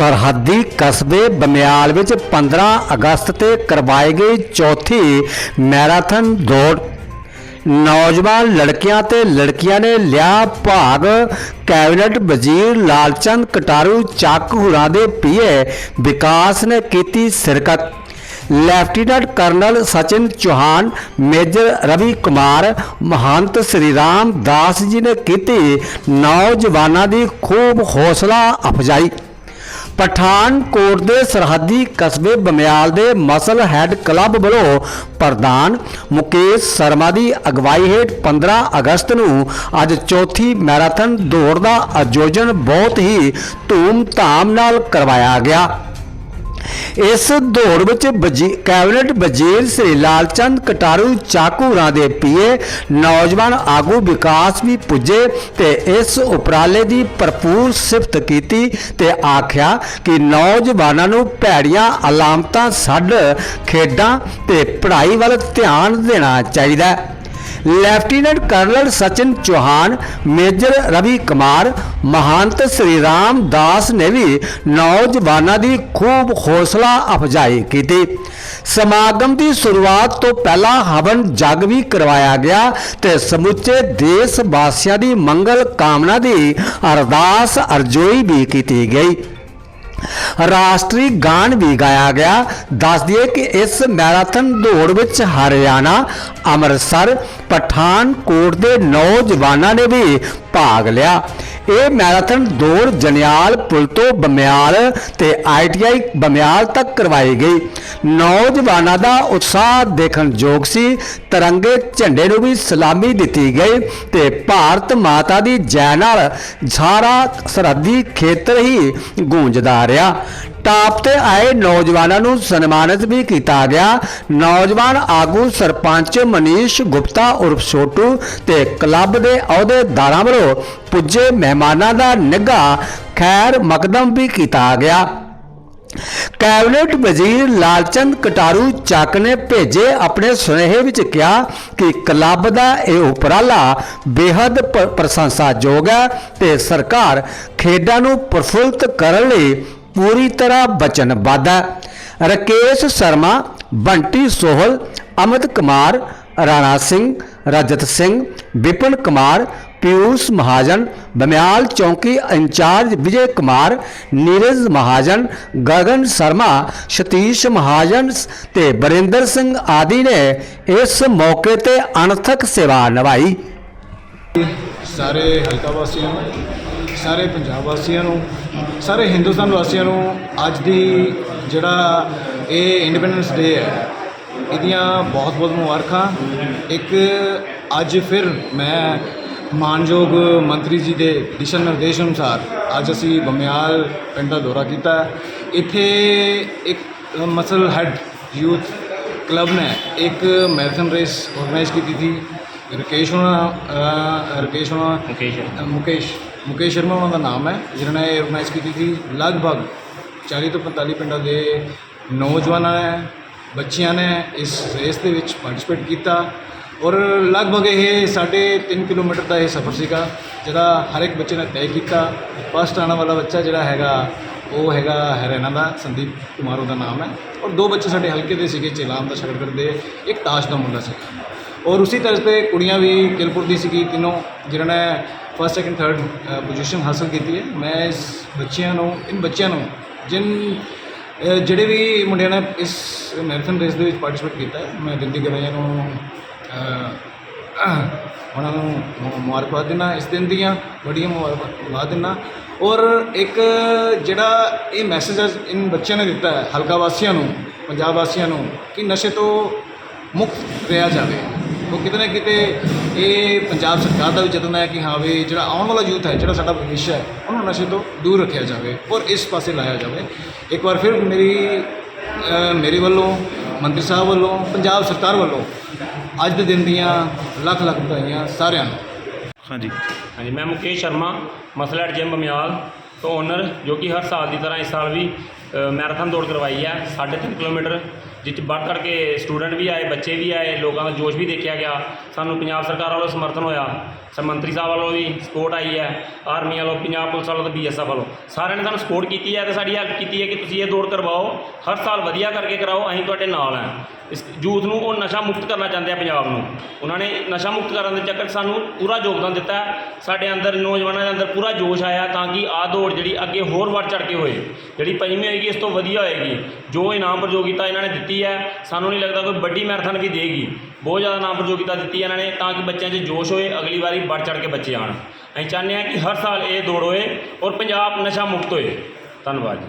ਸਰਹੱਦੀ ਕਸਬੇ ਬਮਿਆਲ ਵਿੱਚ 15 ਅਗਸਤ ਤੇ ਕਰਵਾਏ ਗਈ ਚੌਥੀ ਮੈਰਾਥਨ ਦੌੜ। ਨੌਜਵਾਨ ਲੜਕਿਆਂ ਤੇ ਲੜਕੀਆਂ ਨੇ ਲਿਆ ਭਾਗ। ਕੈਬਨਿਟ ਵਜ਼ੀਰ ਲਾਲਚੰਦ ਕਟਾਰੂ ਚੱਕ ਹੁਰਾਂ ਦੇ ਪੀਏ ਵਿਕਾਸ ਨੇ ਕੀਤੀ ਸ਼ਿਰਕਤ। Lieutenant colonel Sachin Chauhan, major Ravi Kumar, Mahant Shri Ram Das ji ਨੇ ਕੀਤੀ। ਨੌਜਵਾਨਾਂ ਦੀ ਖੂਬ ਹੌਸਲਾ ਅਫਜ਼ਾਈ। ਪਠਾਨਕੋਟ ਦੇ ਸਰਹੱਦੀ ਕਸਬੇ ਬਮਿਆਲ ਦੇ ਮਸਲ ਹੈਡ ਕਲੱਬ ਵੱਲੋਂ ਪ੍ਰਧਾਨ ਮੁਕੇਸ਼ ਸ਼ਰਮਾ ਦੀ ਅਗਵਾਈ ਹੇਠ 15 ਅਗਸਤ ਨੂੰ ਅੱਜ ਚੌਥੀ ਮੈਰਾਥਨ ਦੌੜ ਦਾ ਆਯੋਜਨ ਬਹੁਤ ਹੀ ਧੂਮ-ਧਾਮ ਨਾਲ ਕਰਵਾਇਆ ਗਿਆ। ਇਸ ਦੌੜ ਵਿੱਚ ਕੈਬਨਿਟ ਵਜ਼ੀਰ ਸ੍ਰੀ ਲਾਲਚੰਦ ਕਟਾਰੂ ਚਾਕੂਰਾਂ ਦੇ ਪੀਏ, ਨੌਜਵਾਨ ਆਗੂ ਵਿਕਾਸ ਵੀ ਪੁੱਜੇ ਤੇ ਇਸ ਉਪਰਾਲੇ ਦੀ ਭਰਪੂਰ ਸਿਫਤ ਕੀਤੀ ਤੇ ਆਖਿਆ ਕਿ ਨੌਜਵਾਨਾਂ ਨੂੰ ਭੈੜੀਆਂ ਅਲਾਮਤਾਂ ਛੱਡ ਖੇਡਾਂ ਤੇ ਪੜ੍ਹਾਈ ਵੱਲ ਧਿਆਨ ਦੇਣਾ ਚਾਹੀਦਾ ਹੈ। Lieutenant colonel Sachin Chauhan, major Ravi Kumar, Mahant Shri Ram Das ਨੇ ਵੀ ਨੌਜਵਾਨਾਂ ਦੀ ਖੂਬ ਹੌਸਲਾ ਅਫਜ਼ਾਈ ਕੀਤੀ। ਸਮਾਗਮ ਦੀ ਸ਼ੁਰੂਆਤ ਤੋਂ ਪਹਿਲਾਂ ਹਵਨ ਜਗ ਵੀ ਕਰਵਾਇਆ ਗਿਆ ਤੇ ਸਮੁੱਚੇ ਦੇਸ਼ ਵਾਸੀਆਂ ਦੀ ਮੰਗਲ ਕਾਮਨਾ ਦੀ ਅਰਦਾਸ ਅਰਜ਼ੋਈ ਵੀ ਕੀਤੀ ਗਈ। ਰਾਸ਼ਟਰੀ ਗਾਨ ਵੀ ਗਾਇਆ ਗਿਆ। ਦੱਸ ਦਈਏ ਕਿ ਇਸ ਮੈਰਾਥਨ ਦੌੜ ਵਿੱਚ ਹਰਿਆਣਾ, ਅੰਮ੍ਰਿਤਸਰ, ਪਠਾਨਕੋਟ ਦੇ ਨੌਜਵਾਨਾਂ ਨੇ ਵੀ ਭਾਗ ਲਿਆ। ਇਹ ਮੈਰਾਥਨ ਦੌੜ ਜਨਿਆਲ ਪੁਲ ਤੋਂ ਬਮਿਆਲ ਤੇ ਆਈਟੀਆਈ ਬਮਿਆਲ ਤੱਕ ਕਰਵਾਈ ਗਈ। ਨੌਜਵਾਨਾਂ ਦਾ ਉਤਸ਼ਾਹ ਦੇਖਣ ਯੋਗ ਸੀ। ਤਿਰੰਗੇ ਝੰਡੇ ਨੂੰ ਵੀ ਸਲਾਮੀ ਦਿੱਤੀ ਗਈ ਤੇ ਭਾਰਤ ਮਾਤਾ ਦੀ ਜੈ ਨਾਲ ਸਾਰਾ ਸਰਹੱਦੀ ਖੇਤਰ ਹੀ ਗੂੰਜਦਾ ਰਿਹਾ ਟਾਪ ਤੇ ਆਏ ਨੌਜਵਾਨਾਂ ਨੂੰ ਸਨਮਾਨਿਤ ਵੀ ਕੀਤਾ ਗਿਆ। ਨੌਜਵਾਨ ਆਗੂ ਸਰਪੰਚ ਮਨੀਸ਼ ਗੁਪਤਾ ਉਰਫ ਛੋਟੂ ਤੇ ਕਲੱਬ ਦੇ ਅਹੁਦੇਦਾਰਾਂ ਵੱਲੋਂ ਪੁੱਜੇ ਮਹਿਮਾਨਾਂ ਦਾ ਨਿੱਘਾ ਖੈਰ ਮਕਦਮ ਵੀ ਕੀਤਾ ਗਿਆ। ਕੈਬਨਿਟ ਵਜ਼ੀਰ ਲਾਲਚੰਦ ਕਟਾਰੂ ਚੱਕ ਨੇ ਭੇਜੇ ਆਪਣੇ ਸੁਨੇਹੇ ਵਿੱਚ ਕਿਹਾ ਕਿ ਕਲੱਬ ਦਾ ਇਹ ਉਪਰਾਲਾ ਬੇहद ਪ੍ਰਸ਼ੰਸਾਯੋਗ ਹੈ ਤੇ ਸਰਕਾਰ ਖੇਡਾਂ ਨੂੰ ਪ੍ਰਫੁੱਲਤ ਕਰਨ ਲਈ ਪੂਰੀ ਤਰ੍ਹਾਂ ਵਚਨਬੱਧ ਹੈ ਰਕੇਸ਼ ਸ਼ਰਮਾ, ਬੰਟੀ ਸੋਹਲ, ਅਮਿਤ ਕੁਮਾਰ, ਰਾਣਾ ਸਿੰਘ, ਰਜਤ ਸਿੰਘ, ਵਿਪਨ ਕੁਮਾਰ ਪਿਊਸ਼ ਮਹਾਜਨ, ਬਮਿਆਲ ਚੌਂਕੀ ਇੰਚਾਰਜ ਵਿਜੇ ਕੁਮਾਰ, ਨੀਰਜ ਮਹਾਜਨ, ਗਗਨ ਸ਼ਰਮਾ, ਸਤੀਸ਼ ਮਹਾਜਨ ਤੇ ਬਰਿੰਦਰ ਸਿੰਘ ਆਦਿ ਨੇ ਇਸ ਮੌਕੇ ਤੇ ਅਣਥਕ ਸੇਵਾ ਨਿਭਾਈ। ਸਾਰੇ ਹਲਕਾ ਵਾਸੀਆਂ ਨੂੰ ਸਾਰੇ ਪੰਜਾਬ ਵਾਸੀਆਂ ਨੂੰ, ਸਾਰੇ ਹਿੰਦੁਸਤਾਨ ਵਾਸੀਆਂ ਨੂੰ ਅੱਜ ਦੀ ਜਿਹੜਾ ਇਹ ਇੰਡੀਪੈਂਡੈਂਸ ਡੇ ਹੈ, ਇਹਦੀਆਂ ਬਹੁਤ ਬਹੁਤ ਮੁਬਾਰਕਾਂ। ਇੱਕ ਅੱਜ ਫਿਰ ਮੈਂ ਮਾਨਯੋਗ ਮੰਤਰੀ ਜੀ ਦੇ ਦਿਸ਼ਾ ਨਿਰਦੇਸ਼ ਅਨੁਸਾਰ ਅੱਜ ਅਸੀਂ ਬਮਿਆਲ ਪਿੰਡ ਦਾ ਦੌਰਾ ਕੀਤਾ ਇੱਥੇ ਇੱਕ ਮਸਲ ਹੈਡ ਯੂਥ ਕਲੱਬ ਨੇ ਇੱਕ ਮੈਰਾਥਨ ਰੇਸ ਆਰਗੇਨਾਈਜ਼ ਕੀਤੀ ਸੀ। ਰਕੇਸ਼ ਹੋਣਾ ਰਕੇਸ਼ ਹੋਣਾ ਮੁਕੇਸ਼ ਮੁਕੇਸ਼ ਮੁਕੇਸ਼ ਸ਼ਰਮਾ ਉਹਨਾਂ ਦਾ ਨਾਮ ਹੈ ਜਿਨ੍ਹਾਂ ਨੇ ਇਹ ਆਰਗੇਨਾਈਜ਼ ਕੀਤੀ ਸੀ ਲਗਭਗ 40 ਤੋਂ 45 ਪਿੰਡਾਂ ਦੇ ਨੌਜਵਾਨਾਂ ਨੇ ਬੱਚਿਆਂ ਨੇ ਇਸ ਰੇਸ ਦੇ ਵਿੱਚ ਪਾਰਟਿਸਿਪੇਟ ਕੀਤਾ ਔਰ ਲਗਭਗ ਇਹ ਸਾਢੇ 3 ਕਿਲੋਮੀਟਰ ਦਾ ਇਹ ਸਫ਼ਰ ਸੀਗਾ ਜਿਹੜਾ ਹਰ ਇੱਕ ਬੱਚੇ ਨੇ ਤੈਅ ਕੀਤਾ। ਫਸਟ ਆਉਣ ਵਾਲਾ ਬੱਚਾ ਜਿਹੜਾ ਹੈਗਾ ਉਹ ਹੈਗਾ ਹਰਿਆਣਾ ਦਾ ਸੰਦੀਪ ਕੁਮਾਰ, ਉਹਦਾ ਨਾਮ ਹੈ। ਔਰ ਦੋ ਬੱਚੇ ਸਾਡੇ ਹਲਕੇ ਦੇ ਸੀਗੇ ਚੇਲਾਮ ਦਾ ਸ਼ਗਰ ਦੇ ਇੱਕ ਤਾਸ਼ ਦਾ ਮੁੰਡਾ ਸੀ। ਔਰ ਉਸੇ ਤਰ੍ਹਾਂ ਤੇ ਕੁੜੀਆਂ ਵੀ ਕਿਲਪੁਰ ਦੀ ਸੀਗੀ, ਤਿੰਨੋਂ, ਜਿਨ੍ਹਾਂ ਨੇ ਫਸਟ ਸੈਕੰਡ ਥਰਡ ਪੋਜੀਸ਼ਨ ਹਾਸਲ ਕੀਤੀ ਹੈ। ਮੈਂ ਇਸ ਬੱਚਿਆਂ ਨੂੰ, ਇਨ ਬੱਚਿਆਂ ਨੂੰ, ਜਿਨ ਜਿਹੜੇ ਵੀ ਮੁੰਡਿਆਂ ਨੇ ਇਸ ਮੈਰਾਥਨ ਰੇਸ ਦੇ ਵਿੱਚ ਪਾਰਟਿਸਿਪੇਟ ਕੀਤਾ ਮੈਂ ਦਿਲ ਦੀ ਗਵਾਹੀਆਂ ਨੂੰ ਉਹਨਾਂ ਨੂੰ ਮੁਬਾਰਕਬਾਦ ਦਿੰਦਾ, ਇਸ ਦਿਨ ਦੀਆਂ ਬੜੀਆਂ ਮੁਬਾਰਕਬਾਦ ਦਿੰਦਾ। ਔਰ ਇੱਕ ਜਿਹੜਾ ਇਹ ਮੈਸੇਜ ਇਨ ਬੱਚਿਆਂ ਨੇ ਦਿੱਤਾ ਹੈ, ਹਲਕਾ ਵਾਸੀਆਂ ਨੂੰ, ਪੰਜਾਬ ਵਾਸੀਆਂ ਨੂੰ, ਕਿ ਨਸ਼ੇ ਤੋਂ ਮੁਕਤ ਰਿਹਾ ਜਾਵੇ। ਉਹ ਕਿਤੇ ਨਾ ਕਿਤੇ ਇਹ ਪੰਜਾਬ ਸਰਕਾਰ ਦਾ ਵੀ ਯਤਨ ਹੈ ਕਿ ਹਾਂ ਵੀ ਜਿਹੜਾ ਆਉਣ ਵਾਲਾ ਯੂਥ ਹੈ, ਜਿਹੜਾ ਸਾਡਾ ਭਵਿੱਖ ਹੈ, ਉਹਨੂੰ ਨਸ਼ੇ ਤੋਂ ਦੂਰ ਰੱਖਿਆ ਜਾਵੇ ਔਰ ਇਸ ਪਾਸੇ ਲਾਇਆ ਜਾਵੇ। ਇੱਕ ਵਾਰ ਫਿਰ ਮੇਰੀ ਮੇਰੇ ਵੱਲੋਂ, ਮੰਤਰੀ ਸਾਹਿਬ ਵੱਲੋਂ, ਪੰਜਾਬ ਸਰਕਾਰ ਵੱਲੋਂ ਅੱਜ ਦੇ ਦਿਨ ਦੀਆਂ ਲੱਖ ਲੱਖ ਵਧਾਈਆਂ ਸਾਰਿਆਂ ਨੂੰ। ਹਾਂਜੀ। ਹਾਂਜੀ ਮੈਂ ਮੁਕੇਸ਼ ਸ਼ਰਮਾ ਮਸਲਟ ਜਿਮ ਬਮਿਆਲ ਤੋਂ ਓਨਰ ਜੋ ਕਿ ਹਰ ਸਾਲ ਦੀ ਤਰ੍ਹਾਂ ਇਸ ਸਾਲ ਵੀ ਮੈਰਾਥਨ ਦੌੜ ਕਰਵਾਈ ਹੈ। 3.5 ਕਿਲੋਮੀਟਰ ਜਿਸ 'ਚ ਵੱਧ ਕਰਕੇ ਸਟੂਡੈਂਟ ਵੀ ਆਏ ਬੱਚੇ ਵੀ ਆਏ ਲੋਕਾਂ ਦਾ ਜੋਸ਼ ਵੀ ਦੇਖਿਆ ਗਿਆ। ਸਾਨੂੰ ਪੰਜਾਬ ਸਰਕਾਰ ਵੱਲੋਂ ਸਮਰਥਨ ਹੋਇਆ। ਸਰ ਮੰਤਰੀ ਸਾਹਿਬ ਵੱਲੋਂ ਵੀ ਸਪੋਰਟ ਆਈ ਹੈ ਆਰਮੀ ਵੱਲੋਂ, ਪੰਜਾਬ ਪੁਲਿਸ ਵੱਲੋਂ ਤੇ ਬੀਐਸਐਫ ਵੱਲੋਂ। ਸਾਰਿਆਂ ਨੇ ਸਾਨੂੰ ਸਪੋਰਟ ਕੀਤੀ ਹੈ ਤੇ ਸਾਡੀ ਹੈਲਪ ਕੀਤੀ ਹੈ ਕਿ ਤੁਸੀਂ ਇਹ ਦੌੜ ਕਰਵਾਓ, ਹਰ ਸਾਲ ਵਧੀਆ ਕਰਕੇ ਕਰਾਓ, ਅਸੀਂ ਤੁਹਾਡੇ ਨਾਲ ਹਾਂ। ਇਸ ਯੂਥ ਨੂੰ ਉਹ ਨਸ਼ਾ ਮੁਕਤ ਕਰਨਾ ਚਾਹੁੰਦੇ ਆ ਪੰਜਾਬ ਨੂੰ। ਉਹਨਾਂ ਨੇ ਨਸ਼ਾ ਮੁਕਤ ਕਰਨ ਦੇ ਚੱਕਰ ਸਾਨੂੰ ਪੂਰਾ ਯੋਗਦਾਨ ਦਿੱਤਾ ਸਾਡੇ ਅੰਦਰ ਨੌਜਵਾਨਾਂ ਦੇ ਅੰਦਰ ਪੂਰਾ ਜੋਸ਼ ਆਇਆ ਤਾਂ ਕਿ ਆਹ ਦੌੜ ਜਿਹੜੀ ਅੱਗੇ ਹੋਰ ਵੱਧ ਚੜ ਕੇ ਹੋਏ, ਜਿਹੜੀ ਪੰਜਵੀਂ ਹੋਏਗੀ, ਇਸ ਤੋਂ ਵਧੀਆ ਹੋਏਗੀ। ਜੋ ਇਨਾਮ ਪ੍ਰਯੋਗਿਤਾ ਇਹਨਾਂ ਨੇ ਦਿੱਤੀ ਹੈ, ਸਾਨੂੰ ਨਹੀਂ ਲੱਗਦਾ ਕੋਈ ਵੱਡੀ ਮੈਰਾਥਨ ਵੀ ਦੇਗੀ। ਬਹੁਤ ਜ਼ਿਆਦਾ ਇਨਾਮ ਪ੍ਰਯੋਗਿਤਾ ਦਿੱਤੀ ਇਹਨਾਂ ਨੇ ਤਾਂ ਕਿ ਬੱਚਿਆਂ 'ਚ ਜੋਸ਼ ਹੋਏ, ਅਗਲੀ ਵਾਰੀ ਵੱਧ ਚੜ ਕੇ ਬੱਚੇ ਆਉਣ। ਅਸੀਂ ਚਾਹੁੰਦੇ ਹਾਂ ਕਿ ਹਰ ਸਾਲ ਇਹ ਦੌੜ ਹੋਏ ਔਰ ਪੰਜਾਬ ਨਸ਼ਾ ਮੁਕਤ ਹੋਏ। ਧੰਨਵਾਦ ਜੀ।